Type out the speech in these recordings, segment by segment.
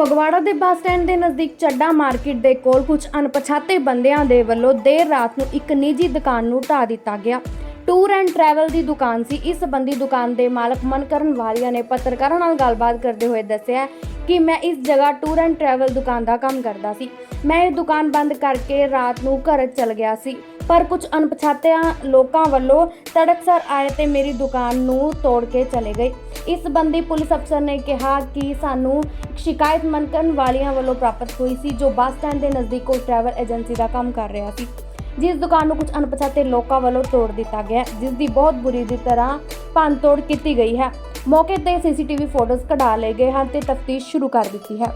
ਫਗਵਾੜਾ ਦੇ bus stand ਦੇ ਨਜ਼ਦੀਕ ਚੱਡਾ ਮਾਰਕੀਟ ਦੇ ਕੋਲ ਕੁਝ ਅਣਪਛਾਤੇ ਬੰਦਿਆਂ ਦੇ ਵੱਲੋਂ ਦੇਰ ਰਾਤ ਨੂੰ ਇੱਕ ਨਿੱਜੀ ਦੁਕਾਨ ਨੂੰ ਢਾ ਦਿੱਤਾ ਗਿਆ। ਟੂਰ ਐਂਡ ਟਰੈਵਲ ਦੀ ਦੁਕਾਨ ਸੀ। ਇਸ ਸੰਬੰਧੀ ਦੁਕਾਨ ਦੇ ਮਾਲਕ ਮਨਕਰਨ ਵਾਲੀਆ ਨੇ ਪੱਤਰਕਾਰਾਂ ਨਾਲ ਗੱਲਬਾਤ ਕਰਦੇ ਹੋਏ ਦੱਸਿਆ ਕਿ ਮੈਂ ਇਸ ਜਗ੍ਹਾ ਟੂਰ ਐਂਡ ਟਰੈਵਲ ਦੁਕਾਨ ਦਾ ਕੰਮ ਕਰਦਾ ਸੀ। ਮੈਂ ਇਹ ਦੁਕਾਨ ਬੰਦ ਕਰਕੇ ਰਾਤ ਨੂੰ ਘਰ ਚਲ ਗਿਆ ਸੀ। ਪਰ ਕੁਝ ਅਣਪਛਾਤਿਆਂ ਲੋਕਾਂ ਵੱਲੋਂ ਤੜਕਸਰ ਆਏ ਤੇ ਮੇਰੀ ਦੁਕਾਨ ਨੂੰ ਤੋੜ ਕੇ ਚਲੇ ਗਏ। ਇਸ ਸੰਬੰਧੀ ਪੁਲਿਸ ਅਫਸਰ ਨੇ ਕਿਹਾ ਕਿ ਸਾਨੂੰ ਸ਼ਿਕਾਇਤ ਮੰਨਣ ਵਾਲਿਆਂ ਵੱਲੋਂ ਪ੍ਰਾਪਤ ਹੋਈ ਸੀ, ਜੋ ਬੱਸ ਸਟੈਂਡ ਦੇ ਨਜ਼ਦੀਕ ਕੋਈ ਟਰੈਵਲ ਏਜੰਸੀ ਦਾ ਕੰਮ ਕਰ ਰਿਹਾ ਸੀ। ਜਿਸ ਦੁਕਾਨ ਨੂੰ ਕੁਝ ਅਣਪਛਾਤੇ ਲੋਕਾਂ ਵੱਲੋਂ ਤੋੜ ਦਿੱਤਾ ਗਿਆ, ਜਿਸ ਦੀ ਬਹੁਤ ਬੁਰੀ ਦੀ ਤਰ੍ਹਾਂ ਭੰਨਤੋੜ ਕੀਤੀ ਗਈ ਹੈ। ਮੌਕੇ ਤੇ ਸੀਸੀਟੀਵੀ ਫੋਟੋਜ਼ ਕਢਾ ਲਏ ਗਏ ਹਨ ਤੇ ਤਫਤੀਸ਼ ਸ਼ੁਰੂ ਕਰ ਦਿੱਤੀ ਹੈ।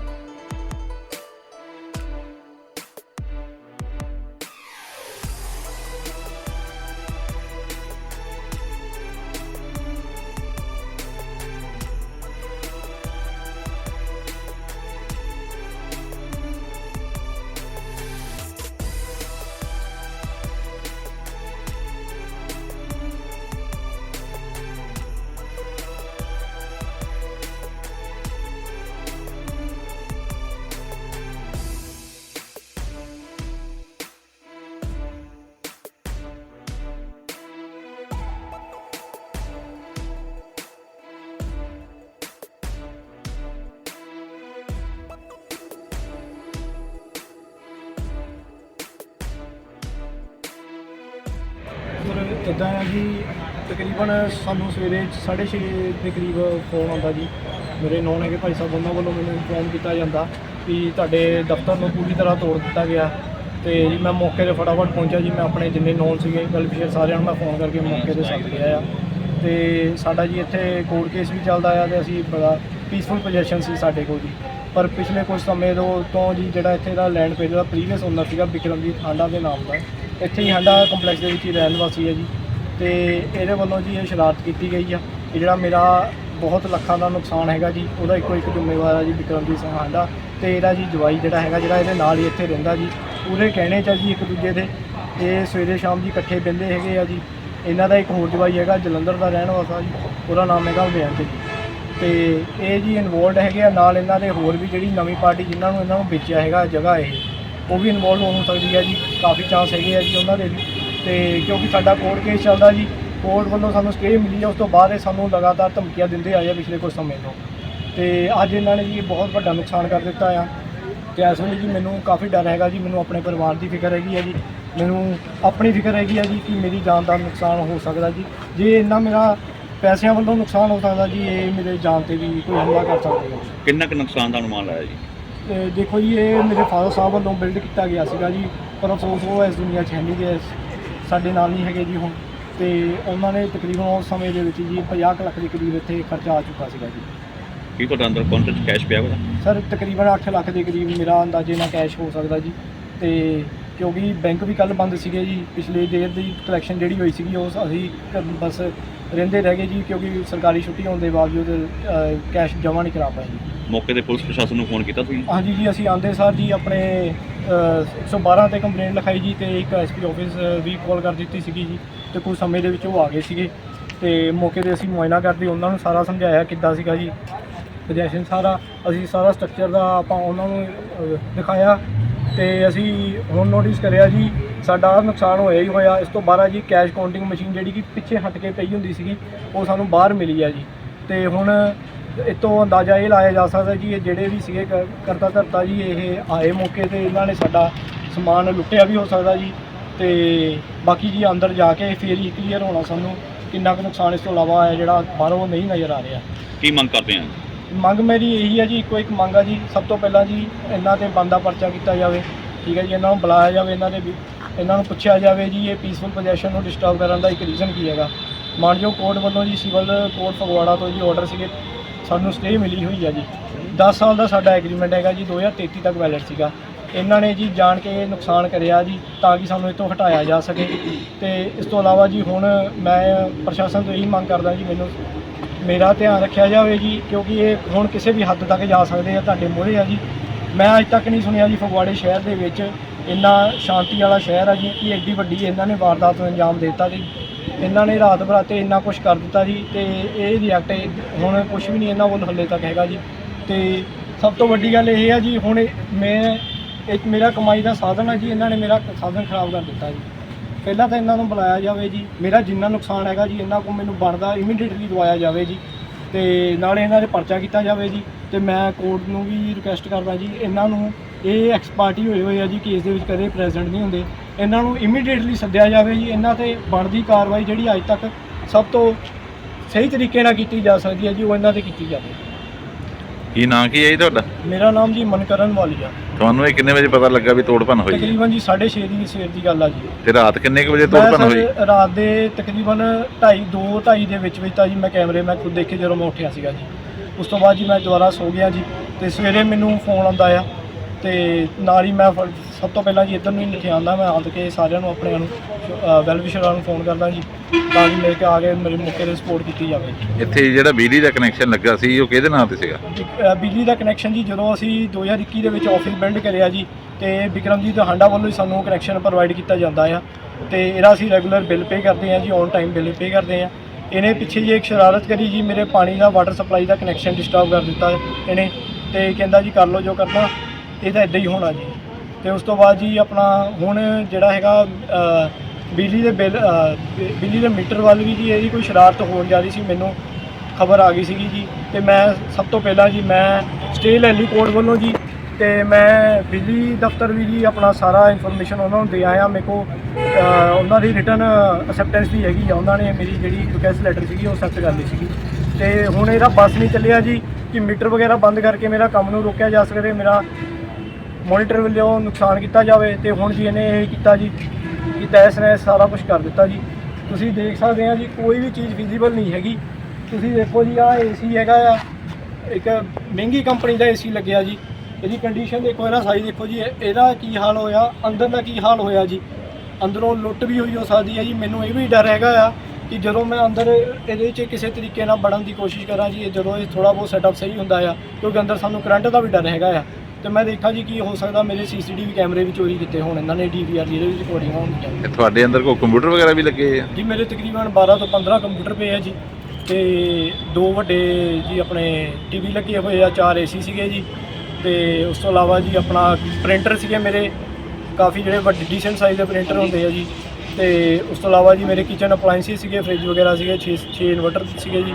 ਇਦਾਂ ਹੈ ਜੀ ਤਕਰੀਬਨ ਸਾਨੂੰ ਸਵੇਰੇ 6:30 ਦੇ ਕਰੀਬ ਫੋਨ ਆਉਂਦਾ ਜੀ। ਮੇਰੇ ਨੌਨ ਹੈਗੇ ਭਾਈ ਸਾਹਿਬ, ਉਹਨਾਂ ਵੱਲੋਂ ਮੈਨੂੰ ਇਨਫੋਰਮ ਕੀਤਾ ਜਾਂਦਾ ਕਿ ਤੁਹਾਡੇ ਦਫ਼ਤਰ ਨੂੰ ਪੂਰੀ ਤਰ੍ਹਾਂ ਤੋੜ ਦਿੱਤਾ ਗਿਆ। ਤੇ ਜੀ ਮੈਂ ਮੌਕੇ ਤੇ ਫਟਾਫਟ ਪਹੁੰਚਿਆ ਜੀ, ਮੈਂ ਆਪਣੇ ਜਿੰਨੇ ਨੌਨ ਸੀਗੇ ਵੈਲਫੇਅਰ ਸਾਰਿਆਂ ਨੂੰ ਮੈਂ ਫੋਨ ਕਰਕੇ ਮੌਕੇ ਤੇ ਸੱਦ ਲਿਆ ਆ। ਤੇ ਸਾਡਾ ਜੀ ਇੱਥੇ ਕੋਰਟ ਕੇਸ ਵੀ ਚੱਲਦਾ ਆ ਤੇ ਅਸੀਂ ਬੜਾ ਪੀਸਫੁਲ ਪੋਜੀਸ਼ਨ ਸੀ ਸਾਡੇ ਕੋਲ ਜੀ। ਪਰ ਪਿਛਲੇ ਕੁਝ ਸਮੇਂ ਤੋਂ ਤੋਂ ਜੀ ਜਿਹੜਾ ਇੱਥੇ ਦਾ ਲੈਂਡ ਪੇਜ ਦਾ ਪ੍ਰੀਵੀਅਸ ਓਨਰ ਸੀਗਾ ਬਿਕਰਮਜੀਤ ਹਾਂਡਾ ਦੇ ਨਾਮ ਦਾ, ਇੱਥੇ ਹੀ ਹਾਂਡਾ ਕੰਪਲੈਕਸ ਦੇ ਵਿੱਚ ਹੀ ਰਹਿਣ ਵਾਸੀ ਹੈ ਜੀ। ਤੇ ਇਹਦੇ ਵੱਲੋਂ ਜੀ ਇਹ ਸ਼ਰਾਰਤ ਕੀਤੀ ਗਈ ਆ ਇਹ ਜਿਹੜਾ ਮੇਰਾ ਬਹੁਤ ਲੱਖਾਂ ਦਾ ਨੁਕਸਾਨ ਹੈਗਾ ਜੀ, ਉਹਦਾ ਇੱਕੋ ਇੱਕ ਜ਼ਿੰਮੇਵਾਰ ਆ ਜੀ ਬਿਕਰਮਜੀਤ ਸਿੰਘ ਹਾਂਡਾ ਤੇ ਇਹਦਾ ਜੀ ਜਵਾਈ ਜਿਹੜਾ ਹੈਗਾ, ਜਿਹੜਾ ਇਹਦੇ ਨਾਲ ਹੀ ਇੱਥੇ ਰਹਿੰਦਾ ਜੀ, ਪੂਰੇ ਕਹਿਣੇ ਚ ਆ ਜੀ ਇੱਕ ਦੂਜੇ ਦੇ ਇਹ ਸਵੇਰੇ ਸ਼ਾਮ ਜੀ ਇਕੱਠੇ ਬਹਿੰਦੇ ਹੈਗੇ ਆ ਜੀ, ਇਹਨਾਂ ਦਾ ਇੱਕ ਹੋਰ ਜਵਾਈ ਹੈਗਾ, ਜਲੰਧਰ ਦਾ ਰਹਿਣ ਵਾਲਾ ਜੀ, ਉਹਦਾ ਨਾਮ ਹੈਗਾ ਬੇਅੰਤ ਜੀ ਤੇ ਇਹ ਜੀ ਇਨਵੋਲਡ ਹੈਗੇ ਆ, ਨਾਲ ਇਹਨਾਂ ਦੇ ਹੋਰ ਵੀ ਜਿਹੜੀ ਨਵੀਂ ਪਾਰਟੀ ਜਿਨ੍ਹਾਂ ਨੂੰ ਇਹਨਾਂ ਨੂੰ ਵੇਚਿਆ ਹੈਗਾ ਜਗ੍ਹਾ ਇਹ, ਉਹ ਵੀ ਇਨਵੋਲਡ ਹੋ ਸਕਦੀ ਹੈ ਜੀ, ਕਾਫੀ ਚਾਂਸ ਹੈਗੇ ਆ ਜੀ ਉਹਨਾਂ ਦੇ ਵੀ। ਤੇ ਕਿਉਂਕਿ ਸਾਡਾ ਕੋਰਟ ਕੇਸ ਚੱਲਦਾ ਜੀ ਕੋਰਟ ਵੱਲੋਂ ਸਾਨੂੰ ਸਟੇ ਮਿਲੀ ਹੈ ਉਸ ਤੋਂ ਬਾਅਦ ਇਹ ਸਾਨੂੰ ਲਗਾਤਾਰ ਧਮਕੀਆਂ ਦਿੰਦੇ ਆਏ ਆ ਪਿਛਲੇ ਕੁਝ ਸਮੇਂ ਤੋਂ। ਤੇ ਅੱਜ ਇਹਨਾਂ ਨੇ ਜੀ ਬਹੁਤ ਵੱਡਾ ਨੁਕਸਾਨ ਕਰ ਦਿੱਤਾ ਆ। ਤੇ ਇਸ ਵੇਲੇ ਜੀ ਮੈਨੂੰ ਕਾਫੀ ਡਰ ਹੈਗਾ ਜੀ ਮੈਨੂੰ ਆਪਣੇ ਪਰਿਵਾਰ ਦੀ ਫਿਕਰ ਹੈਗੀ ਹੈ ਜੀ। ਮੈਨੂੰ ਆਪਣੀ ਫਿਕਰ ਹੈਗੀ ਹੈ ਜੀ ਕਿ ਮੇਰੀ ਜਾਨ ਦਾ ਨੁਕਸਾਨ ਹੋ ਸਕਦਾ ਜੀ। ਜੇ ਇੰਨਾ ਮੇਰਾ ਪੈਸਿਆਂ ਵੱਲੋਂ ਨੁਕਸਾਨ ਹੋ ਸਕਦਾ ਜੀ ਇਹ ਮੇਰੇ ਜਾਨ ਤੇ ਵੀ ਕੋਈ ਹਮਲਾ ਕਰ ਸਕਦੇ ਹੋ ਕਿੰਨਾ ਕੁ ਨੁਕਸਾਨ ਦਾ ਅਨੁਮਾਨ ਲਾਇਆ ਜੀ? ਤੇ ਦੇਖੋ ਜੀ ਇਹ ਮੇਰੇ ਫਾਦਰ ਸਾਹਿਬ ਵੱਲੋਂ ਬਿਲਡ ਕੀਤਾ ਗਿਆ ਸੀਗਾ ਜੀ ਪਰ ਅਫਸੋਸ ਉਹ ਇਸ ਦੁਨੀਆ 'ਚ ਹੈ ਨਹੀਂ ਗੇ ਸਾਡੇ ਨਾਲ ਨਹੀਂ ਹੈਗੇ ਜੀ ਹੁਣ। ਤੇ ਉਹਨਾਂ ਨੇ ਤਕਰੀਬਨ ਉਸ ਸਮੇਂ ਦੇ ਵਿੱਚ ਜੀ 50 ਕੁ ਲੱਖ ਦੇ ਕਰੀਬ ਇੱਥੇ ਖਰਚਾ ਆ ਚੁੱਕਾ ਸੀਗਾ ਜੀ। ਕੀ ਤੁਹਾਡਾ ਅੰਦਰ ਅਕਾਊਂਟ 'ਚ ਕੈਸ਼ ਪਿਆ ਹੋਇਆ? ਸਰ ਤਕਰੀਬਨ 8 ਲੱਖ ਦੇ ਕਰੀਬ ਮੇਰਾ ਅੰਦਾਜ਼ੇ ਨਾਲ ਕੈਸ਼ ਹੋ ਸਕਦਾ ਜੀ। ਤੇ ਕਿਉਂਕਿ ਬੈਂਕ ਵੀ ਕੱਲ ਬੰਦ ਸੀਗੇ ਜੀ ਪਿਛਲੇ ਦੇਰ ਦੀ ਕਲੈਕਸ਼ਨ ਜਿਹੜੀ ਹੋਈ ਸੀਗੀ ਉਹ ਅਸੀਂ ਬਸ ਰਹਿੰਦੇ ਰਹਿ ਗਏ ਜੀ ਕਿਉਂਕਿ ਸਰਕਾਰੀ ਛੁੱਟੀ ਹੋਣ ਦੇ ਬਾਵਜੂਦ ਅ, ਕੈਸ਼ ਜਮ੍ਹਾਂ ਨਹੀਂ ਕਰਾ ਪਾਏ ਜੀ। ਮੌਕੇ ਤੇ ਪੁਲਿਸ ਪ੍ਰਸ਼ਾਸਨ ਨੂੰ ਫੋਨ ਕੀਤਾ ਤੁਸੀਂ? ਹਾਂਜੀ ਜੀ ਅਸੀਂ ਆਂਦੇ ਸਾਰ ਜੀ ਆਪਣੇ 112 ਤੇ ਕੰਪਲੇਂਟ ਲਿਖਾਈ ਜੀ ਤੇ ਇੱਕ ਐਸਪੀ ਆਫਿਸ ਵੀ ਕਾਲ ਕਰ ਦਿੱਤੀ ਸੀਗੀ ਜੀ ਤੇ ਕੁਝ ਸਮੇਂ ਦੇ ਵਿੱਚ ਉਹ ਆ ਗਏ ਸੀਗੇ ਤੇ ਮੌਕੇ ਤੇ ਅਸੀਂ ਮੁਆਇਨਾ ਕਰਦੇ, ਉਹਨਾਂ ਨੂੰ ਸਾਰਾ ਸਮਝਾਇਆ ਕਿੱਦਾਂ ਸੀਗਾ ਜੀ ਪੋਜੀਸ਼ਨ ਸਾਰਾ, ਅਸੀਂ ਸਾਰਾ ਸਟਰਕਚਰ ਦਾ ਆਪਾਂ ਉਹਨਾਂ ਨੂੰ ਦਿਖਾਇਆ ਤੇ ਅਸੀਂ ਹੁਣ ਨੋਟਿਸ ਕਰਿਆ ਜੀ, ਸਾਡਾ ਨੁਕਸਾਨ ਹੋਇਆ ਹੀ ਹੋਇਆ, ਇਸ ਤੋਂ ਬਾਅਦ ਜੀ ਕੈਸ਼ ਕਾਊਂਟਿੰਗ ਮਸ਼ੀਨ ਜਿਹੜੀ ਕਿ ਪਿੱਛੇ ਹਟ ਕੇ ਪਈ ਹੁੰਦੀ ਸੀਗੀ, ਉਹ ਸਾਨੂੰ ਬਾਹਰ ਮਿਲੀ ਆ ਜੀ, ਤੇ ਹੁਣ ਇਹ ਤੋਂ ਅੰਦਾਜ਼ਾ ਇਹ ਲਾਇਆ ਜਾ ਸਕਦਾ ਜੀ ਇਹ ਜਿਹੜੇ ਵੀ ਸੀਗੇ ਕ- ਕਰਤਾ ਧਰਤਾ ਜੀ ਇਹ ਆਏ ਮੌਕੇ ਤੇ ਇਹਨਾਂ ਨੇ ਸਾਡਾ ਸਮਾਨ ਲੁੱਟਿਆ ਵੀ ਹੋ ਸਕਦਾ ਜੀ ਤੇ ਬਾਕੀ ਜੀ ਅੰਦਰ ਜਾ ਕੇ ਫੇਰ ਹੀ ਕਲੀਅਰ ਹੋਣਾ ਸਾਨੂੰ ਕਿੰਨਾ ਕੁ ਨੁਕਸਾਨ ਇਸ ਤੋਂ ਇਲਾਵਾ ਹੈ ਜਿਹੜਾ ਬਾਹਰੋਂ ਨਹੀਂ ਨਜ਼ਰ ਆ ਰਿਹਾ। ਕੀ ਮੰਗ ਕਰਦੇ ਆ? ਮੰਗ ਮੇਰੀ ਇਹੀ ਹੈ ਜੀ ਇੱਕੋ ਇੱਕ ਮੰਗ ਆ ਜੀ ਸਭ ਤੋਂ ਪਹਿਲਾਂ ਜੀ ਇਹਨਾਂ ਤੇ ਬੰਦਾ ਪਰਚਾ ਕੀਤਾ ਜਾਵੇ ਠੀਕ ਹੈ ਜੀ ਇਹਨਾਂ ਨੂੰ ਬੁਲਾਇਆ ਜਾਵੇ ਇਹਨਾਂ ਦੇ ਵੀ ਇਹਨਾਂ ਨੂੰ ਪੁੱਛਿਆ ਜਾਵੇ ਜੀ ਇਹ ਪੀਸਫੁਲ ਪੋਜੀਸ਼ਨ ਨੂੰ ਡਿਸਟਰਬ ਕਰਨ ਦਾ ਇੱਕ ਰੀਜ਼ਨ ਕੀ ਹੈਗਾ। ਮਾਨਯੋਗ ਕੋਰਟ ਵੱਲੋਂ ਜੀ ਸਿਵਲ ਕੋਰਟ ਫਗਵਾੜਾ ਤੋਂ ਜੀ ਆਰਡਰ ਸੀਗੇ ਸਾਨੂੰ ਸਟੇ ਮਿਲੀ ਹੋਈ ਹੈ ਜੀ। 10 ਸਾਲ ਦਾ ਸਾਡਾ ਐਗਰੀਮੈਂਟ ਹੈਗਾ ਜੀ 2033 ਤੱਕ ਵੈਲਿਡ ਸੀਗਾ। ਇਹਨਾਂ ਨੇ ਜੀ ਜਾਣ ਕੇ ਨੁਕਸਾਨ ਕਰਿਆ ਜੀ, ਤਾਂ ਕਿ ਸਾਨੂੰ ਇਹ ਹਟਾਇਆ ਜਾ ਸਕੇ। ਤੇ ਇਸ ਤੋਂ ਇਲਾਵਾ ਜੀ ਹੁਣ ਮੈਂ ਪ੍ਰਸ਼ਾਸਨ ਤੋਂ ਇਹੀ ਮੰਗ ਕਰਦਾ ਜੀ, ਮੈਨੂੰ ਮੇਰਾ ਧਿਆਨ ਰੱਖਿਆ ਜਾਵੇ ਜੀ, ਕਿਉਂਕਿ ਇਹ ਹੁਣ ਕਿਸੇ ਵੀ ਹੱਦ ਤੱਕ ਜਾ ਸਕਦੇ ਆ ਤੁਹਾਡੇ ਮੂਹਰੇ ਆ ਜੀ। ਮੈਂ ਅੱਜ ਤੱਕ ਨਹੀਂ ਸੁਣਿਆ ਜੀ ਫਗਵਾੜੇ ਸ਼ਹਿਰ ਦੇ ਵਿੱਚ ਇੰਨਾ ਸ਼ਾਂਤੀ ਵਾਲਾ ਸ਼ਹਿਰ ਆ ਜੀ, ਕਿ ਐਡੀ ਵੱਡੀ ਇਹਨਾਂ ਨੇ ਵਾਰਦਾਤ ਨੂੰ ਅੰਜਾਮ ਦਿੱਤਾ ਜੀ। ਇਹਨਾਂ ਨੇ ਰਾਤ ਬਰਾਤੇ ਇੰਨਾ ਕੁਝ ਕਰ ਦਿੱਤਾ ਜੀ ਤੇ ਇਹ ਰਿਐਕਟ ਹੁਣ ਕੁਝ ਵੀ ਨਹੀਂ ਇਹਨਾਂ ਵੱਲ ਹੱਲੇ ਤੱਕ ਹੈਗਾ ਜੀ। ਤੇ ਸਭ ਤੋਂ ਵੱਡੀ ਗੱਲ ਇਹ ਆ ਜੀ, ਹੁਣ ਮੈਂ ਇੱਕ ਮੇਰਾ ਕਮਾਈ ਦਾ ਸਾਧਨ ਆ ਜੀ, ਇਹਨਾਂ ਨੇ ਮੇਰਾ ਸਾਧਨ ਖਰਾਬ ਕਰ ਦਿੱਤਾ ਜੀ। ਪਹਿਲਾਂ ਤਾਂ ਇਹਨਾਂ ਨੂੰ ਬੁਲਾਇਆ ਜਾਵੇ ਜੀ, ਮੇਰਾ ਜਿੰਨਾ ਨੁਕਸਾਨ ਹੈਗਾ ਜੀ, ਇਹਨਾਂ ਕੋਲ ਮੈਨੂੰ ਬਣਦਾ ਇਮੀਡੀਏਟਲੀ ਦਵਾਇਆ ਜਾਵੇ ਜੀ। ਤੇ ਨਾਲੇ ਇਹਨਾਂ ਦੇ ਪਰਚਾ ਕੀਤਾ ਜਾਵੇ ਜੀ, ਤੇ ਮੈਂ ਕੋਰਟ ਨੂੰ ਵੀ ਰਿਕੁਐਸਟ ਕਰਦਾ ਜੀ, ਇਹਨਾਂ ਨੂੰ ਇਹ ਐਕਸਪਰਟੀ ਹੋਏ ਹੋਏ ਆ ਜੀ ਕੇਸ ਦੇ ਵਿੱਚ ਕਦੇ ਪ੍ਰੈਜ਼ੈਂਟ ਨਹੀਂ ਹੁੰਦੇ। ਇਹਨਾਂ ਨੂੰ ਇਮੀਡੀਏਟਲੀ ਸੱਦਿਆ ਜਾਵੇ ਜੀ। ਇਹਨਾਂ ਤੇ ਬਣਦੀ ਕਾਰਵਾਈ ਜਿਹੜੀ ਅੱਜ ਤੱਕ ਸਭ ਤੋਂ ਸਹੀ ਤਰੀਕੇ ਨਾਲ ਕੀਤੀ ਜਾ ਸਕਦੀ ਹੈ ਜੀ ਉਹ ਇਹਨਾਂ ਤੇ ਕੀਤੀ ਜਾਵੇ। ਕੀ ਨਾਂ ਕੀ ਹੈ ਜੀ ਤੁਹਾਡਾ? ਮੇਰਾ ਨਾਮ ਜੀ ਮਨਕਰਨ ਵਾਲੀਆ ਤੁਹਾਨੂੰ ਇਹ ਕਿੰਨੇ ਵਜੇ ਪਤਾ ਲੱਗਾ ਵੀ ਤੋੜ ਭੰਨ ਹੋਈ ਹੈ? ਤਕਰੀਬਨ ਜੀ 6:30 ਦੀ ਸਵੇਰ ਦੀ ਗੱਲ ਆ ਜੀ। ਤੇ ਰਾਤ ਕਿੰਨੇ ਕੁ ਵਜੇ ਤੋੜ ਮੈਂ ਭੰਨ ਹੋਈ? ਸਰ ਰਾਤ ਦੇ ਤਕਰੀਬਨ 2:30 2 2:30 ਦੇ ਵਿੱਚ ਵਿੱਚ ਤਾਂ ਜੀ ਮੈਂ ਕੈਮਰੇ ਮੈਂ ਖੁਦ ਦੇਖੇ ਜਦੋਂ ਮੈਂ ਉੱਠਿਆ ਸੀਗਾ ਜੀ। ਉਸ ਤੋਂ ਬਾਅਦ ਜੀ ਮੈਂ ਦੁਬਾਰਾ ਸੋ ਗਿਆ ਜੀ। ਤੇ ਸਵੇਰੇ ਮੈਨੂੰ ਫੋਨ ਆਉਂਦਾ ਆ। ਤੇ ਨਾਲ ਹੀ ਮੈਂ ਫ- ਸਭ ਤੋਂ ਪਹਿਲਾਂ ਜੀ ਇੱਧਰ ਨੂੰ ਹੀ ਲਿਖਿਆ ਆਉਂਦਾ ਮੈਂ ਆਂਦ ਕੇ ਸਾਰਿਆਂ ਨੂੰ ਆਪਣੇ ਨੂੰ ਵੈਲ ਵਿਸ਼ਰਾਂ ਨੂੰ ਫੋਨ ਕਰਦਾ ਜੀ ਤਾਂ ਕਿ ਮੇਰੇ ਕੇ ਆ ਕੇ ਮੇਰੇ ਮੌਕੇ ਤੇ ਸਪੋਰਟ ਕੀਤੀ ਜਾਵੇ। ਇੱਥੇ ਜਿਹੜਾ ਬਿਜਲੀ ਦਾ ਕਨੈਕਸ਼ਨ ਲੱਗਾ ਸੀ ਉਹ ਕਿਹਦੇ ਨਾਂ ਤੇ ਸੀਗਾ? ਬਿਜਲੀ ਦਾ ਕਨੈਕਸ਼ਨ ਜੀ ਜਦੋਂ ਅਸੀਂ 2021 ਦੇ ਵਿੱਚ ਆਫਿਸ ਬਿਲਡ ਕਰਿਆ ਜੀ ਤੇ ਬਿਕਰਮਜੀਤ ਹਾਂਡਾ ਵੱਲੋਂ ਹੀ ਸਾਨੂੰ ਕਨੈਕਸ਼ਨ ਪ੍ਰੋਵਾਈਡ ਕੀਤਾ ਜਾਂਦਾ ਆ। ਤੇ ਇਹਦਾ ਅਸੀਂ ਰੈਗੂਲਰ ਬਿੱਲ ਪੇ ਕਰਦੇ ਆ ਜੀ ਔਨ ਟਾਈਮ ਬਿੱਲ ਪੇ ਕਰਦੇ ਆ। ਇਹਨੇ ਪਿੱਛੇ ਜੀ ਇੱਕ ਸ਼ਰਾਰਤ ਕਰੀ ਜੀ ਮੇਰੇ ਪਾਣੀ ਦਾ ਵਾਟਰ ਸਪਲਾਈ ਦਾ ਕਨੈਕਸ਼ਨ ਡਿਸਟਰਬ ਕਰ ਦਿੱਤਾ ਇਹਨੇ ਤੇ ਕਹਿੰਦਾ ਜੀ ਕਰ ਲਓ ਜੋ ਕਰਨਾ ਇਹ ਤਾਂ ਇਦਾਂ ਹੀ ਹੋਣਾ ਜੀ। ਤੇ ਉਸ ਤੋਂ ਬਾਅਦ ਜੀ ਆਪਣਾ ਹੁਣ ਜਿਹੜਾ ਹੈਗਾ ਬਿਜਲੀ ਦੇ ਬਿੱਲ ਬਿਜਲੀ ਦੇ ਮੀਟਰ ਵੱਲ ਵੀ ਜੀ ਇਹਦੀ ਕੋਈ ਸ਼ਰਾਰਤ ਹੋਣ ਜਾ ਰਹੀ ਸੀ, ਮੈਨੂੰ ਖਬਰ ਆ ਗਈ ਸੀਗੀ ਜੀ। ਤੇ ਮੈਂ ਸਭ ਤੋਂ ਪਹਿਲਾਂ ਜੀ ਮੈਂ ਸਟੇ ਲੈ ਕੋਰਟ ਵੱਲੋਂ ਜੀ ਤੇ ਮੈਂ ਬਿਜਲੀ ਦਫ਼ਤਰ ਵੀ ਜੀ ਆਪਣਾ ਸਾਰਾ ਇਨਫੋਰਮੇਸ਼ਨ ਉਹਨਾਂ ਨੂੰ ਦੇ ਆਇਆ। ਮੇਰੇ ਕੋ ਉਹਨਾਂ ਦੀ ਰਿਟਰਨ ਅਸੈਪਟੈਂਸ ਵੀ ਹੈਗੀ ਆ। ਉਹਨਾਂ ਨੇ ਮੇਰੀ ਜਿਹੜੀ ਰਿਕੁਐਸਟ ਲੈਟਰ ਸੀਗੀ, ਉਹ ਅਸੈਪਟ ਕਰ ਲਈ ਸੀਗੀ। ਤੇ ਹੁਣ ਇਹਦਾ ਬੱਸ ਨਹੀਂ ਚੱਲਿਆ ਜੀ, ਕਿ ਮੀਟਰ ਵਗੈਰਾ ਬੰਦ ਕਰਕੇ ਮੇਰਾ ਕੰਮ ਨੂੰ ਰੋਕਿਆ ਜਾ ਸਕਦਾ ਮੇਰਾ ਮੋਨੀਟਰ ਵੱਲੋਂ ਨੁਕਸਾਨ ਕੀਤਾ ਜਾਵੇ ਤੇ ਹੁਣ ਜੀ ਇਹਨੇ ਇਹ ਕੀਤਾ ਜੀ ਕਿ ਤੈਸ ਨੇ ਸਾਰਾ ਕੁਝ ਕਰ ਦਿੱਤਾ ਜੀ। ਤੁਸੀਂ ਦੇਖ ਸਕਦੇ ਆ ਜੀ, ਕੋਈ ਵੀ ਚੀਜ਼ ਫਿਜ਼ੀਬਲ ਨਹੀਂ ਹੈਗੀ। ਤੁਸੀਂ ਦੇਖੋ ਜੀ ਆ ਏਸੀ ਹੈਗਾ ਆ, ਇੱਕ ਮਹਿੰਗੀ ਕੰਪਨੀ ਦਾ ਏਸੀ ਲੱਗਿਆ ਜੀ। ਇਹਦੀ ਕੰਡੀਸ਼ਨ ਦੇਖੋ, ਇਹਦਾ ਸਾਈਜ਼ ਦੇਖੋ ਜੀ ਇਹਦਾ ਕੀ ਹਾਲ ਹੋਇਆ, ਅੰਦਰ ਦਾ ਕੀ ਹਾਲ ਹੋਇਆ ਜੀ? ਅੰਦਰੋਂ ਲੁੱਟ ਵੀ ਹੋਈ ਹੋ ਸਕਦੀ ਹੈ ਜੀ। ਮੈਨੂੰ ਇਹ ਵੀ ਡਰ ਹੈਗਾ ਆ ਕਿ ਜਦੋਂ ਮੈਂ ਅੰਦਰ ਇਹਦੇ 'ਚ ਕਿਸੇ ਤਰੀਕੇ ਨਾਲ ਵੜਨ ਦੀ ਕੋਸ਼ਿਸ਼ ਕਰਾਂ ਜੀ ਜਦੋਂ ਇਹ ਥੋੜਾ ਬਹੁਤ ਸੈਟਅਪ ਸਹੀ ਹੁੰਦਾ ਆ, ਕਿਉਂਕਿ ਅੰਦਰ ਸਾਨੂੰ ਕਰੰਟ ਦਾ ਵੀ ਡਰ ਹੈਗਾ ਆ। ਤੇ ਮੈਂ ਦੇਖਾਂ ਜੀ ਕੀ ਹੋ ਸਕਦਾ ਮੇਰੇ ਸੀਸੀਟੀਵੀ ਕੈਮਰੇ ਵੀ ਚੋਰੀ ਕੀਤੇ ਹੋਣ ਇਹਨਾਂ ਨੇ ਡੀਵੀਆਰ ਜਿਹਦੇ ਵਿੱਚ ਰਿਕਾਰਡਿੰਗ ਹੋਣਗੀਆਂ ਤੇ ਤੁਹਾਡੇ ਅੰਦਰ ਕੋਈ ਕੰਪਿਊਟਰ ਵਗੈਰਾ ਵੀ ਲੱਗੇ ਆ? ਜੀ ਮੇਰੇ ਤਕਰੀਬਨ 12 ਤੋਂ 15 ਕੰਪਿਊਟਰ ਪਏ ਆ ਜੀ ਤੇ ਦੋ ਵੱਡੇ ਜੀ ਆਪਣੇ ਟੀਵੀ ਲੱਗੇ ਹੋਏ ਆ ਚਾਰ ਏਸੀ ਸੀਗੇ ਜੀ ਤੇ ਉਸ ਤੋਂ ਇਲਾਵਾ ਜੀ ਆਪਣਾ ਪ੍ਰਿੰਟਰ ਸੀਗੇ ਮੇਰੇ ਕਾਫੀ ਜਿਹੜੇ ਵੱਡੇ ਡੀਸੈਂਟ ਸਾਈਜ਼ ਦੇ ਪ੍ਰਿੰਟਰ ਹੁੰਦੇ ਆ ਜੀ ਤੇ ਉਸ ਤੋਂ ਇਲਾਵਾ ਜੀ ਮੇਰੇ ਕਿਚਨ ਅਪਲਾਈਐਂਸਿਸ ਸੀਗੇ ਫ੍ਰਿਜ ਵਗੈਰਾ ਸੀਗੇ 6 6 ਇਨਵਰਟਰ ਸੀਗੇ ਜੀ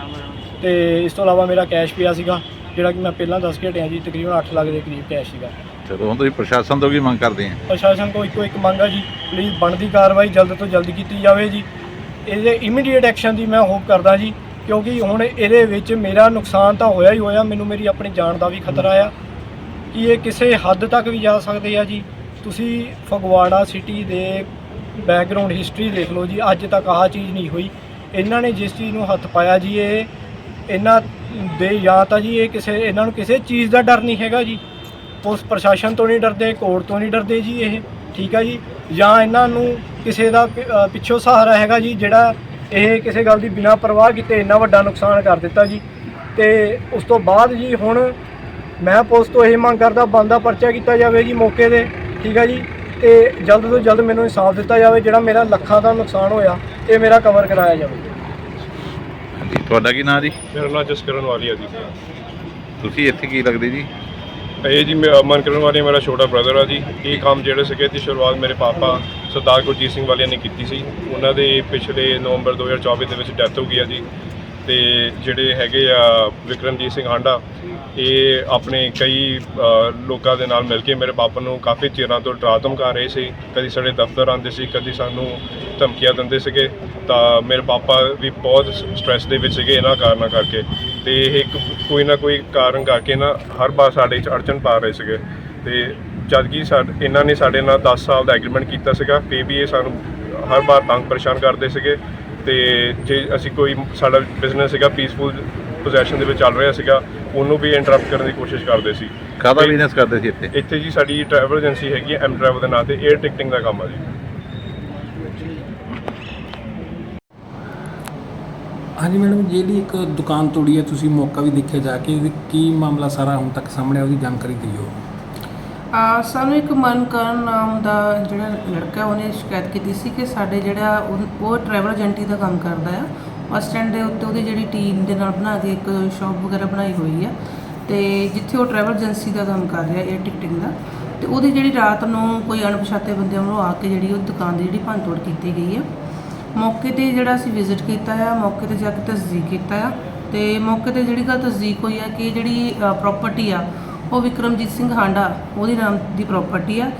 ਤੇ ਇਸ ਤੋਂ ਇਲਾਵਾ ਮੇਰਾ ਕੈਸ਼ ਪਿਆ ਸੀਗਾ। ਜਿਹੜਾ ਕਿ ਮੈਂ ਪਹਿਲਾਂ ਦੱਸ ਕੇ ਹਟਿਆ ਜੀ ਤਕਰੀਬਨ 8 ਲੱਖ ਦੇ ਕਰੀਬ ਕੈਸ਼ ਸੀਗਾ। ਚਲੋ ਹੁਣ ਤੁਸੀਂ ਪ੍ਰਸ਼ਾਸਨ ਤੋਂ ਕੀ ਮੰਗ ਕਰਦੇ ਆ? ਪ੍ਰਸ਼ਾਸਨ ਕੋਲ ਇੱਕੋ ਇੱਕ ਮੰਗ ਆ ਜੀ ਪਲੀਜ਼ ਬਣਦੀ ਕਾਰਵਾਈ ਜਲਦ ਤੋਂ ਜਲਦ ਕੀਤੀ ਜਾਵੇ ਜੀ। ਇਹਦੇ ਇਮੀਡੀਏਟ ਐਕਸ਼ਨ ਦੀ ਮੈਂ ਹੋਪ ਕਰਦਾ ਜੀ ਕਿਉਂਕਿ ਹੁਣ ਇਹਦੇ ਵਿੱਚ ਮੇਰਾ ਨੁਕਸਾਨ ਤਾਂ ਹੋਇਆ ਹੀ ਹੋਇਆ ਮੈਨੂੰ ਮੇਰੀ ਆਪਣੀ ਜਾਨ ਦਾ ਵੀ ਖਤਰਾ ਆ। ਕਿ ਇਹ ਕਿਸੇ ਹੱਦ ਤੱਕ ਵੀ ਜਾ ਸਕਦੇ ਆ ਜੀ ਤੁਸੀਂ ਫਗਵਾੜਾ ਸਿਟੀ ਦੇ ਬੈਕਗ੍ਰਾਉਂਡ ਹਿਸਟਰੀ ਦੇਖ ਲਓ ਜੀ ਅੱਜ ਤੱਕ ਆਹ ਚੀਜ਼ ਨਹੀਂ ਹੋਈ। ਇਹਨਾਂ ਨੇ ਜਿਸ ਚੀਜ਼ ਨੂੰ ਹੱਥ ਪਾਇਆ ਜੀ ਇਹ ਇਹਨਾਂ ਦੇ ਜਾਂ ਤਾਂ ਜੀ ਇਹ ਕਿਸੇ ਇਹਨਾਂ ਨੂੰ ਕਿਸੇ ਚੀਜ਼ ਦਾ ਡਰ ਨਹੀਂ ਹੈਗਾ ਜੀ। ਪੁਲਿਸ ਪ੍ਰਸ਼ਾਸਨ ਤੋਂ ਨਹੀਂ ਡਰਦੇ, ਕੋਰਟ ਤੋਂ ਨਹੀਂ ਡਰਦੇ ਜੀ ਇਹ, ਠੀਕ ਆ ਜੀ। ਜਾਂ ਇਹਨਾਂ ਨੂੰ ਕਿਸੇ ਦਾ ਪ- ਪਿੱਛੋਂ ਸਹਾਰਾ ਹੈਗਾ ਜੀ, ਜਿਹੜਾ ਇਹ ਕਿਸੇ ਗੱਲ ਦੀ ਬਿਨਾਂ ਪਰਵਾਹ ਕੀਤੇ ਇੰਨਾ ਵੱਡਾ ਨੁਕਸਾਨ ਕਰ ਦਿੱਤਾ ਜੀ। ਤੇ ਉਸ ਤੋਂ ਬਾਅਦ ਜੀ ਹੁਣ ਮੈਂ ਪੁਲਿਸ ਤੋਂ ਇਹ ਮੰਗ ਕਰਦਾ ਬੰਦਾ ਪਰਚਾ ਕੀਤਾ ਜਾਵੇ ਜੀ ਮੌਕੇ ਤੇ, ਠੀਕ ਆ ਜੀ। ਤੇ ਜਲਦ ਤੋਂ ਜਲਦ ਮੈਨੂੰ ਇਨਸਾਫ ਦਿੱਤਾ ਜਾਵੇ ਜਿਹੜਾ ਮੇਰਾ ਲੱਖਾਂ ਦਾ ਨੁਕਸਾਨ ਹੋਇਆ, ਇਹ ਮੇਰਾ ਕਵਰ ਕਰਾਇਆ ਜਾਵੇ। ਤੁਹਾਡਾ ਕੀ ਨਾਂ ਜੀ? ਮੇਰਾ ਨਾਮ ਜਸਕਰਨ ਵਾਲੀ ਹੈ ਜੀ। ਤੁਸੀਂ ਇੱਥੇ ਕੀ ਲੱਗਦੇ ਜੀ? ਇਹ ਜੀ ਮੈਂ ਅਮਨ ਕਰਨ ਵਾਲੀ ਮੇਰਾ ਛੋਟਾ ਬ੍ਰਦਰ ਆ ਜੀ। ਇਹ ਕੰਮ ਜਿਹੜੇ ਸੀਗੇ ਦੀ ਸ਼ੁਰੂਆਤ ਮੇਰੇ ਪਾਪਾ ਸਰਦਾਰ ਗੁਰਜੀਤ ਸਿੰਘ ਵਾਲਿਆਂ ਨੇ ਕੀਤੀ ਸੀ। ਉਹਨਾਂ ਦੇ ਪਿਛਲੇ ਨਵੰਬਰ 2024 ਦੇ ਵਿੱਚ ਡੈਥ ਹੋ ਗਈ ਆ ਜੀ। ਤੇ ਜਿਹੜੇ ਹੈਗੇ ਆ ਵਿਕਰਮਜੀਤ ਸਿੰਘ ਹਾਂਡਾ, ਇਹ ਆਪਣੇ ਕਈ ਲੋਕਾਂ ਦੇ ਨਾਲ ਮਿਲ ਕੇ ਮੇਰੇ ਪਾਪਾ ਨੂੰ ਕਾਫੀ ਚਿਰਾਂ ਤੋਂ ਡਰਾ ਧਮਕਾ ਰਹੇ ਸੀ। ਕਦੀ ਸਾਡੇ ਦਫ਼ਤਰ ਆਉਂਦੇ ਸੀ, ਕਦੀ ਸਾਨੂੰ ਧਮਕੀਆਂ ਦਿੰਦੇ ਸੀਗੇ। ਤਾਂ ਮੇਰੇ ਪਾਪਾ ਵੀ ਬਹੁਤ ਸਟ੍ਰੈਸ ਦੇ ਵਿੱਚ ਸੀਗੇ ਇਹਨਾਂ ਕਾਰਨਾਂ ਕਰਕੇ। ਤੇ ਇਹ ਇੱਕ ਕੋਈ ਨਾ ਕੋਈ ਕਾਰਨ ਕਰਕੇ ਨਾ ਹਰ ਵਾਰ ਸਾਡੇ 'ਚ ਅੜਚਨ ਪਾ ਰਹੇ ਸੀਗੇ। ਤੇ ਜਦ ਕਿ ਇਹਨਾਂ ਨੇ ਸਾਡੇ ਨਾਲ 10 ਸਾਲ ਦਾ ਐਗਰੀਮੈਂਟ ਕੀਤਾ ਸੀਗਾ ਫੇ ਵੀ ਇਹ ਸਾਨੂੰ ਹਰ ਵਾਰ ਤੰਗ ਪਰੇਸ਼ਾਨ ਕਰਦੇ ਸੀਗੇ। ਤੇ ਜੇ ਅਸੀਂ ਕੋਈ ਸਾਡਾ ਬਿਜ਼ਨਸ ਸੀਗਾ ਪੀਸਫੁਲ ਪੋਜੀਸ਼ਨ ਦੇ ਵਿੱਚ ਚੱਲ ਰਿਹਾ ਸੀਗਾ ਉਹਨੂੰ ਵੀ ਇੰਟਰਰਪਟ ਕਰਨ ਦੀ ਕੋਸ਼ਿਸ਼ ਕਰਦੇ ਸੀ। ਕਾਹਦਾ ਤੇ ਬਿਜ਼ਨਸ ਕਰਦੇ ਸੀ ਇੱਥੇ? ਇੱਥੇ ਜੀ ਸਾਡੀ ਟਰੈਵਲ ਏਜੰਸੀ ਹੈਗੀ ਹੈ ਐਮ ਟਰੈਵਲ ਦੇ ਨਾਂ ਤੇ 에ਅਰ ਟਿਕਟਿੰਗ ਦਾ ਕੰਮ ਆ ਜੀ। ਹਾਂਜੀ ਮੈਡਮ ਜਿਹੜੀ ਇੱਕ ਦੁਕਾਨ ਤੋੜੀ ਹੈ ਤੁਸੀਂ ਮੌਕਾ ਵੀ ਦੇਖਿਆ ਜਾ ਕੇ ਇਹਦੀ ਕੀ ਮਾਮਲਾ ਸਾਰਾ ਹੁਣ ਤੱਕ ਸਾਹਮਣੇ ਆਇਆ, ਉਹਦੀ ਜਾਣਕਾਰੀ ਦਿਓ। ਆ, ਸਾਨੂੰ ਇੱਕ ਮਨਕਰਨ ਨਾਮ ਦਾ ਜਿਹੜਾ ਲੜਕਾ, ਉਹਨੇ ਸ਼ਿਕਾਇਤ ਕੀਤੀ ਸੀ ਕਿ ਸਾਡੇ ਜਿਹੜਾ ਉਹ- ਉਹ ਟਰੈਵਲ ਏਜੰਟੀ ਦਾ ਕੰਮ ਕਰਦਾ ਆ। ਬੱਸ ਸਟੈਂਡ ਦੇ ਉੱਤੇ ਉਹਦੀ ਜਿਹੜੀ ਟੀਮ ਦੇ ਨਾਲ ਬਣਾ ਕੇ ਇੱਕ ਸ਼ਾਪ ਵਗੈਰਾ ਬਣਾਈ ਹੋਈ ਆ। ਤੇ ਜਿੱਥੇ ਉਹ ਟਰੈਵਲ ਏਜੰਸੀ ਦਾ ਕੰਮ ਕਰ ਰਿਹਾ ਏਅਰ ਟਿਕਟਿੰਗ ਦਾ। ਤੇ ਉਹਦੀ ਜਿਹੜੀ ਰਾਤ ਨੂੰ ਕੋਈ ਅਣਪਛਾਤੇ ਬੰਦਿਆਂ ਵੱਲੋਂ ਆ ਕੇ ਜਿਹੜੀ ਉਹ ਦੁਕਾਨ ਦੀ ਜਿਹੜੀ ਭੰਨਤੋੜ ਕੀਤੀ ਗਈ ਆ। ਮੌਕੇ ਤੇ ਜਿਹੜਾ ਅਸੀਂ ਵਿਜ਼ਿਟ ਕੀਤਾ ਆ, ਮੌਕੇ ਤੇ ਜਾ ਕੇ ਤਸਦੀਕ ਕੀਤਾ ਆ। ਤੇ ਮੌਕੇ ਤੇ ਜਿਹੜੀ ਗੱਲ ਤਸਦੀਕ ਹੋਈ ਆ ਕਿ ਜਿਹੜੀ ਪ੍ਰਾਪਰਟੀ ਆ ਉਹ ਵਿਕਰਮਜੀਤ ਸਿੰਘ ਹਾਂਡਾ, ਉਹਦੇ ਨਾਮ ਦੀ ਪ੍ਰਾਪਰਟੀ ਆ।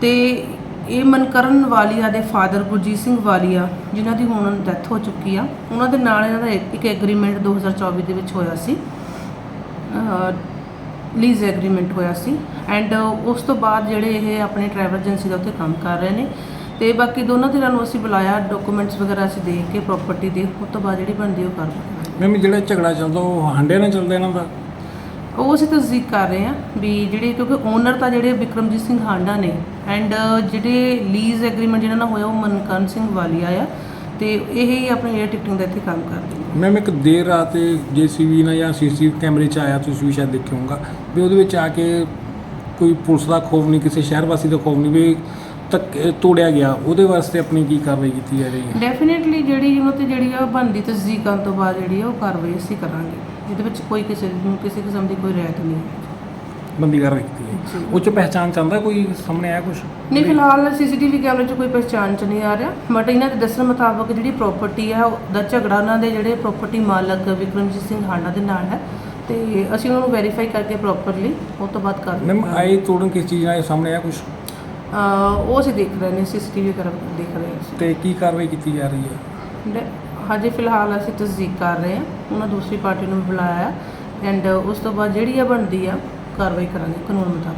ਤੇ ਇਹ ਮਨਕਰਨ ਵਾਲੀਆ ਦੇ ਫਾਦਰ ਗੁਰਜੀਤ ਸਿੰਘ ਵਾਲੀਆ, ਜਿਨ੍ਹਾਂ ਦੀ ਹੁਣ ਡੈਥ ਹੋ ਚੁੱਕੀ ਆ, ਉਹਨਾਂ ਦੇ ਨਾਲ ਇਹਨਾਂ ਦਾ ਇੱਕ- ਇੱਕ ਐਗਰੀਮੈਂਟ 2024 ਦੇ ਵਿੱਚ ਹੋਇਆ ਸੀ। ਲੀਜ਼ ਐਗਰੀਮੈਂਟ ਹੋਇਆ ਸੀ। ਐਂਡ ਉਸ ਤੋਂ ਬਾਅਦ ਜਿਹੜੇ ਇਹ ਆਪਣੇ ਟਰੈਵਲ ਏਜੰਸੀ ਦਾ ਉੱਤੇ ਕੰਮ ਕਰ ਰਹੇ ਨੇ। ਤੇ ਬਾਕੀ ਦੋਨਾਂ ਧਿਰਾਂ ਨੂੰ ਅਸੀਂ ਬੁਲਾਇਆ ਡਾਕੂਮੈਂਟਸ ਵਗੈਰਾ ਅਸੀਂ ਦੇ ਕੇ ਪ੍ਰਾਪਰਟੀ ਦੇ, ਉਸ ਤੋਂ ਬਾਅਦ ਜਿਹੜੀ ਬਣਦੀ ਉਹ ਕਰ ਮੈਮ ਜਿਹੜਾ ਝਗੜਾ ਚੱਲਦਾ, ਉਹ ਹਾਂਡੇ ਨਾਲ ਚੱਲਦਾ ਇਹਨਾਂ ਦਾ? ਉਹ ਅਸੀਂ ਤਸਦੀਕ ਕਰ ਰਹੇ ਹਾਂ ਵੀ ਜਿਹੜੇ ਕਿਉਂਕਿ ਓਨਰ ਤਾਂ ਜਿਹੜੇ ਵਿਕਰਮਜੀਤ ਸਿੰਘ ਹਾਂਡਾ ਨੇ ਐਂਡ ਜਿਹੜੇ ਲੀਜ਼ ਐਗਰੀਮੈਂਟ ਜਿਹਨਾਂ ਨਾਲ ਹੋਇਆ ਉਹ ਮਨਕਰਨ ਸਿੰਘ ਵਾਲੀਆ ਆ ਤੇ ਇਹ ਹੀ ਆਪਣੇ 에ਅਰ ਟਿਕਟਿੰਗ ਦਾ ਇੱਥੇ ਕੰਮ ਕਰਦੇ ਨੇ। ਮੈਮ ਇੱਕ ਦੇਰ ਰਾਤ ਜੀਸੀਬੀ ਨਾਲ ਜਾਂ ਸੀਸੀਟੀਵੀ ਕੈਮਰੇ 'ਚ ਆਇਆ ਤੁਸੀਂ ਵੀ ਸ਼ਾਇਦ ਦੇਖਿਆ ਹੋਊਗਾ ਵੀ ਉਹਦੇ ਵਿੱਚ ਆ ਕੇ ਕੋਈ ਪੁਲਿਸ ਦਾ ਖੌਫ ਨਹੀਂ ਕਿਸੇ ਸ਼ਹਿਰ ਵਾਸੀ ਦਾ ਖੌਫ ਨਹੀਂ ਵੀ ਤੱਕ ਤੋੜਿਆ ਗਿਆ। ਉਹਦੇ ਵਾਸਤੇ ਆਪਣੀ ਕੀ ਕਾਰਵਾਈ ਕੀਤੀ ਜਾ ਰਹੀ ਹੈ? ਡੈਫੀਨਿਟਲੀ ਜਿਹੜੀ ਉਹਨਾਂ ਤੇ ਜਿਹੜੀ ਆ ਉਹ ਬਣਦੀ ਤਸਦੀਕ ਕਰਨ ਤੋਂ ਬਾਅਦ ਜਿਹੜੀ ਆ ਉਹ ਕਾਰਵਾਈ ਅਸੀਂ ਕਰਾਂਗੇ। ਇਹਦੇ ਵਿੱਚ ਕੋਈ ਕਿਸੇ ਨੂੰ ਕਿਸੇ ਕਿਸਮ ਦੀ ਕੋਈ ਰਹਿਤ ਨਹੀਂ ਹੈ ਬੰਦੀ ਕਾਰਵਾਈ ਕੀਤੀ ਹੈ ਉਹ 'ਚ ਪਹਿਚਾਣ ਚਾਹੁੰਦਾ ਕੋਈ? ਸਾਹਮਣੇ ਆਇਆ ਕੁਝ ਨਹੀਂ ਫਿਲਹਾਲ ਸੀਸੀਟੀਵੀ ਕੈਮਰੇ 'ਚ ਕੋਈ ਪਛਾਣ ਚ ਨਹੀਂ ਆ ਰਿਹਾ ਬਟ ਇਹਨਾਂ ਦੇ ਦੱਸਣ ਮੁਤਾਬਕ ਜਿਹੜੀ ਪ੍ਰਾਪਰਟੀ ਹੈ ਉਹਦਾ ਝਗੜਾ ਉਹਨਾਂ ਦੇ ਜਿਹੜੇ ਪ੍ਰਾਪਰਟੀ ਮਾਲਕ ਵਿਕਰਮਜੀਤ ਸਿੰਘ ਹਾਂਡਾ ਦੇ ਨਾਲ ਹੈ। ਤੇ ਅਸੀਂ ਉਹਨਾਂ ਨੂੰ ਵੈਰੀਫਾਈ ਕਰਕੇ ਪ੍ਰੋਪਰਲੀ ਉਹ ਤੋਂ ਬਾਅਦ ਕਰ ਮੈਮ ਆਏ ਤੋੜਨ ਕਿਸ ਚੀਜ਼ ਨਾਲ? ਸਾਹਮਣੇ ਆਇਆ ਕੁਝ ਉਹ ਅਸੀਂ ਦੇਖ ਰਹੇ ਨੇ ਸੀਸੀਟੀਵੀ ਕਰ ਦੇਖ ਰਹੇ ਹਾਂ ਤੇ ਕੀ ਕਾਰਵਾਈ ਕੀਤੀ ਜਾ ਰਹੀ ਹੈ? ਹਜੇ, ਫਿਲਹਾਲ ਅਸੀਂ ਤਸਦੀਕ ਕਰ ਰਹੇ ਹਾਂ। ਉਹਨਾਂ ਦੂਸਰੀ ਪਾਰਟੀ ਨੂੰ ਵੀ ਬੁਲਾਇਆ ਐਂਡ ਉਸ ਤੋਂ ਬਾਅਦ ਜਿਹੜੀ ਆ ਬਣਦੀ ਆ, ਕਾਰਵਾਈ ਕਰਾਂਗੇ ਕਾਨੂੰਨ ਮੁਤਾਬਕ।